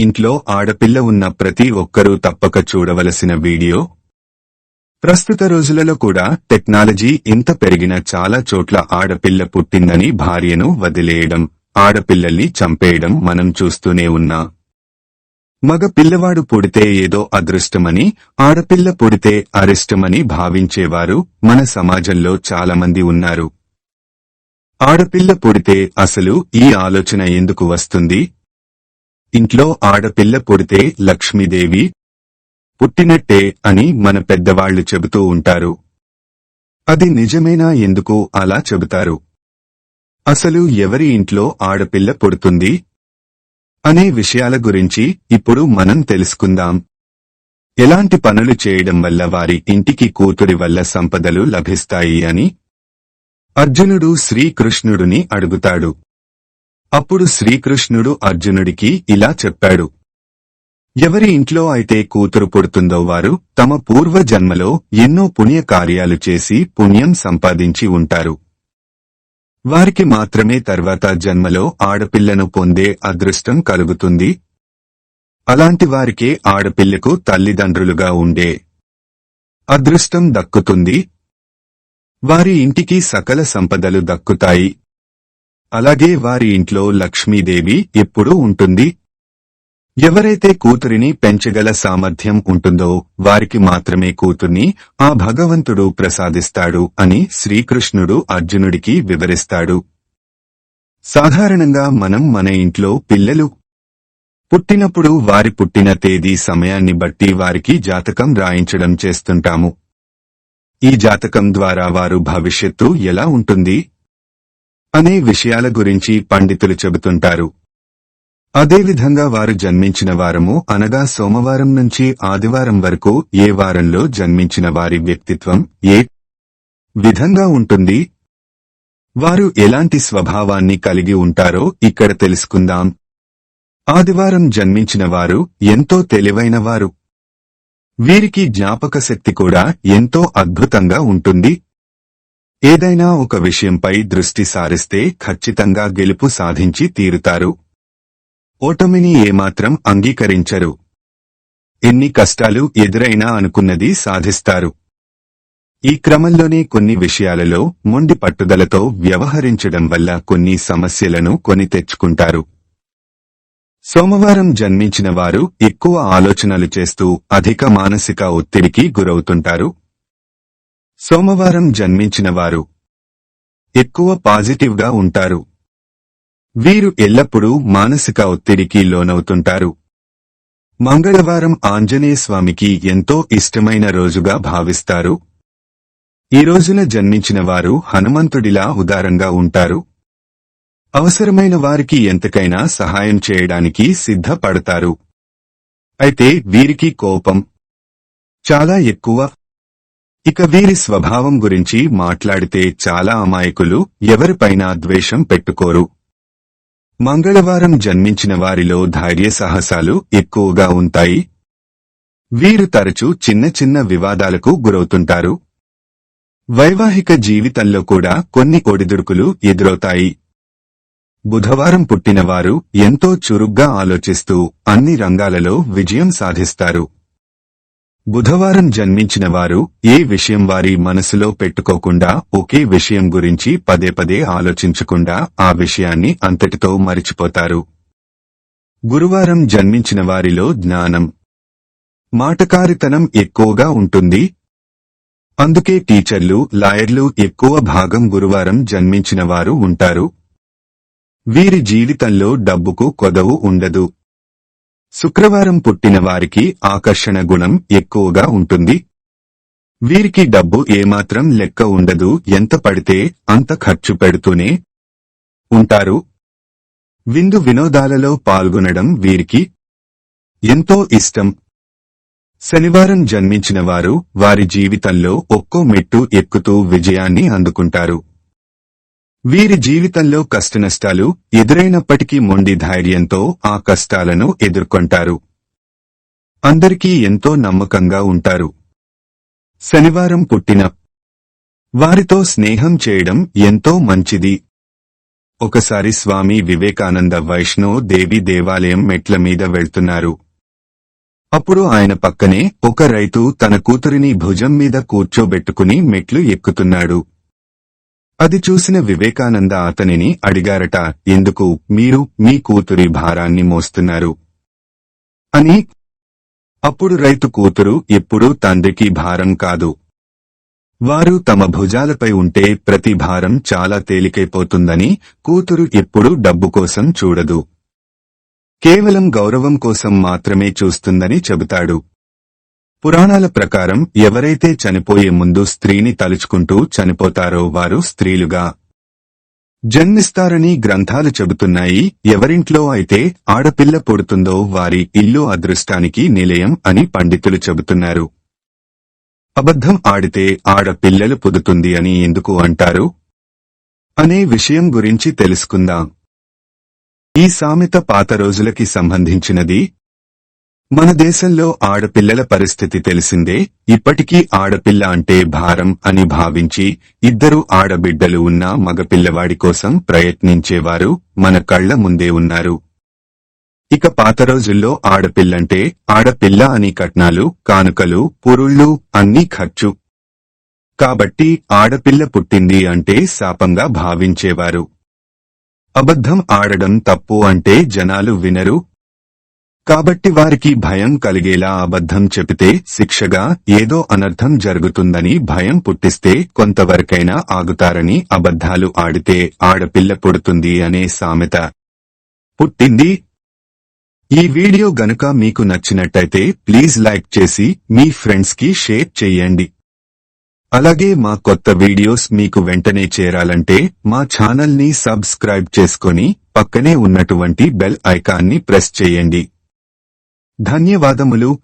ఇంట్లో ఆడపిల్ల ఉన్న ప్రతి ఒక్కరూ తప్పక చూడవలసిన వీడియో? ప్రస్తుత రోజులలో కూడా టెక్నాలజీ ఇంత పెరిగిన చాలా చోట్ల ఆడపిల్ల పుట్టిందని భార్యను వదిలేయడం ఆడపిల్లల్ని చంపేయడం మనం చూస్తూనే ఉన్నా. మగ పిల్లవాడు పుడితే ఏదో అదృష్టమని ఆడపిల్ల పుడితే అరిష్టమని భావించేవారు మన సమాజంలో చాలామంది ఉన్నారు. ఆడపిల్ల పుడితే అసలు ఈ ఆలోచన ఎందుకు వస్తుంది? ఇంట్లో ఆడపిల్ల పుడితే లక్ష్మీదేవి పుట్టినట్టే అని మన పెద్దవాళ్ళు చెబుతూ ఉంటారు. అది నిజమేనా ఎందుకు అలా చెబుతారు? అసలు ఎవరి ఇంట్లో ఆడపిల్ల పుడుతుంది? అనే విషయాల గురించి ఇప్పుడు మనం తెలుసుకుందాం. ఎలాంటి పనులు చేయడం వల్ల వారి ఇంటికి కూతురి వల్ల సంపదలు లభిస్తాయి అని అర్జునుడు శ్రీకృష్ణుడిని అడుగుతాడు. అప్పుడు శ్రీకృష్ణుడు అర్జునుడికి ఇలా చెప్పాడు. ఎవరి ఇంట్లో అయితే కూతురు పుడుతుందో వారు తమ పూర్వ జన్మలో ఎన్నో పుణ్య కార్యాలు చేసి పుణ్యం సంపాదించి ఉంటారు. వారికి మాత్రమే తర్వాత జన్మలో ఆడపిల్లను పొందే అదృష్టం కలుగుతుంది. అలాంటి వారికే ఆడపిల్లకు తల్లిదండ్రులుగా ఉండే అదృష్టం దక్కుతుంది. వారి ఇంటికి సకల సంపదలు దక్కుతాయి. అలాగే వారి ఇంట్లో లక్ష్మీదేవి ఎప్పుడూ ఉంటుంది. ఎవరైతే కూతురిని పెంచగల సామర్థ్యం ఉంటుందో వారికి మాత్రమే కూతుర్ని ఆ భగవంతుడు ప్రసాదిస్తాడు అని శ్రీకృష్ణుడు అర్జునుడికి వివరిస్తాడు. సాధారణంగా మనం మన ఇంట్లో పిల్లలు పుట్టినప్పుడు వారి పుట్టిన తేదీ సమయాన్ని బట్టి వారికి జాతకం రాయించడం చేస్తుంటాము. ఈ జాతకం ద్వారా వారు భవిష్యత్తు ఎలా ఉంటుంది? అనే విషయాల గురించి పండితులు చెబుతుంటారు. అదేవిధంగా వారు జన్మించిన వారము అనగా సోమవారం నుంచి ఆదివారం వరకు ఏ వారంలో జన్మించిన వారి వ్యక్తిత్వం ఏ విధంగా ఉంటుంది? వారు ఎలాంటి స్వభావాన్ని కలిగి ఉంటారో ఇక్కడ తెలుసుకుందాం. ఆదివారం జన్మించిన వారు ఎంతో తెలివైన వారు. వీరికి జ్ఞాపక శక్తి కూడా ఎంతో అద్భుతంగా ఉంటుంది. ఏదైనా ఒక విషయంపై దృష్టి సారిస్తే ఖచ్చితంగా గెలుపు సాధించి తీరుతారు. ఓటమిని ఏమాత్రం అంగీకరించరు. ఎన్ని కష్టాలు ఎదురైనా అనుకున్నది సాధిస్తారు. ఈ క్రమంలోనే కొన్ని విషయాలలో మొండి పట్టుదలతో వ్యవహరించడం వల్ల కొన్ని సమస్యలను కొని తెచ్చుకుంటారు. సోమవారం జన్మించిన వారు ఎక్కువ ఆలోచనలు చేస్తూ అధిక మానసిక ఒత్తిడికి గురవుతుంటారు. సోమవారం జన్మించిన వారు ఎక్కువ పాజిటివ్గా ఉంటారు. వీరు ఎల్లప్పుడూ మానసిక ఒత్తిడికి లోనవుతుంటారు. మంగళవారం ఆంజనేయ స్వామికి ఎంతో ఇష్టమైన రోజుగా భావిస్తారు. ఈ రోజున జన్మించిన వారు హనుమంతుడిలా ఉదారంగా ఉంటారు. అవసరమైన వారికి ఎంతకైనా సహాయం చేయడానికి సిద్ధపడతారు. అయితే వీరికి కోపం చాలా ఎక్కువ. ఇక వీరి స్వభావం గురించి మాట్లాడితే చాలా అమాయకులు ఎవరిపైనా ద్వేషం పెట్టుకోరు. మంగళవారం జన్మించిన వారిలో ధైర్య సాహసాలు ఎక్కువగా ఉంటాయి. వీరు తరచూ చిన్న చిన్న వివాదాలకు గురవుతుంటారు. వైవాహిక జీవితంలో కూడా కొన్ని ఒడిదుడుకులు ఎదురవుతాయి. బుధవారం పుట్టినవారు ఎంతో చురుగ్గా ఆలోచిస్తూ అన్ని రంగాలలో విజయం సాధిస్తారు. బుధవారం జన్మించిన వారు ఏ విషయం వారి మనసులో పెట్టుకోకుండా ఒకే విషయం గురించి పదే పదే ఆలోచించకుండా ఆ విషయాన్ని అంతటితో మరిచిపోతారు. గురువారం జన్మించిన వారిలో జ్ఞానం. మాటకారితనం ఎక్కువగా ఉంటుంది. అందుకే టీచర్లు లాయర్లు ఎక్కువ భాగం గురువారం జన్మించిన వారు ఉంటారు. వీరి జీవితంలో డబ్బుకు కొదవు ఉండదు. శుక్రవారం పుట్టిన వారికి ఆకర్షణ గుణం ఎక్కువగా ఉంటుంది. వీరికి డబ్బు ఏమాత్రం లెక్క ఉండదు. ఎంత పడితే అంత ఖర్చు పెడుతూనే ఉంటారు. విందు వినోదాలలో పాల్గొనడం వీరికి ఎంతో ఇష్టం. శనివారం జన్మించిన వారు వారి జీవితంలో ఒక్కో మెట్టు ఎక్కుతూ విజయాన్ని అందుకుంటారు. వీరి జీవితంలో కష్టనష్టాలు ఎదురైనప్పటికీ మొండి ధైర్యంతో ఆ కష్టాలను ఎదుర్కొంటారు. అందరికీ ఎంతో నమ్మకంగా ఉంటారు. శనివారం పుట్టిన వారితో స్నేహం చేయడం ఎంతో మంచిది. ఒకసారి స్వామి వివేకానంద వైష్ణో దేవి దేవాలయం మెట్ల మీద వెళ్తున్నారు. అప్పుడు ఆయన పక్కనే ఒక రైతు తన కూతురిని భుజం మీద కూర్చోబెట్టుకుని మెట్లు ఎక్కుతున్నాడు. అది చూసిన వివేకానంద అతనిని అడిగారట ఎందుకు? మీరు మీ కూతురి భారాన్ని మోస్తున్నారు. అని. అప్పుడు రైతు కూతురు ఎప్పుడూ తండ్రికి భారం కాదు. వారు తమ భుజాలపై ఉంటే ప్రతి భారం చాలా తేలికైపోతుందని కూతురు ఎప్పుడూ డబ్బు కోసం చూడదు. కేవలం గౌరవం కోసం మాత్రమే చూస్తుందని చెబుతాడు. పురాణాల ప్రకారం ఎవరైతే చనిపోయే ముందు స్త్రీని తలుచుకుంటూ చనిపోతారో వారు స్త్రీలుగా జన్మిస్తారని గ్రంథాలు చెబుతున్నాయి. ఎవరింట్లో అయితే ఆడపిల్ల పుడుతుందో వారి ఇల్లు అదృష్టానికి నిలయం అని పండితులు చెబుతున్నారు. అబద్ధం ఆడితే ఆడపిల్లలు పుదుతుంది అని ఎందుకు అంటారు? అనే విషయం గురించి తెలుసుకుందాం. ఈ సామెత పాత రోజులకి సంబంధించినది. మన దేశంలో ఆడపిల్లల పరిస్థితి తెలిసిందే. ఇప్పటికీ ఆడపిల్ల అంటే భారం అని భావించి ఇద్దరు ఆడబిడ్డలు ఉన్న మగపిల్లవాడి కోసం ప్రయత్నించేవారు మన కళ్ళ ముందే ఉన్నారు. ఇక పాత రోజుల్లో ఆడపిల్లంటే ఆడపిల్ల అని కట్నాలు కానుకలు పురుళ్ళు అన్నీ ఖర్చు. కాబట్టి ఆడపిల్ల పుట్టింది అంటే శాపంగా భావించేవారు. అబద్ధం ఆడడం తప్పు అంటే జనాలు వినరు కాబట్టి వారికి భయం కలిగేలా అబద్ధం చెబితే శిక్షగా ఏదో అనర్థం జరుగుతుందని భయం పుట్టిస్తే కొంతవరకైనా ఆగుతారని అబద్ధాలు ఆడితే ఆడపిల్ల పుడుతుంది అనే సామెత పుట్టింది. ఈ వీడియో గనుక మీకు నచ్చినట్టయితే ప్లీజ్ లైక్ చేసి మీ ఫ్రెండ్స్కి షేర్ చెయ్యండి అలాగే మా కొత్త వీడియోస్ మీకు వెంటనే చేరాలంటే మా ఛానల్ని సబ్స్క్రైబ్ చేసుకొని పక్కనే ఉన్నటువంటి బెల్ ఐకాన్ని ప్రెస్ చేయండి. ధన్యవాదములు.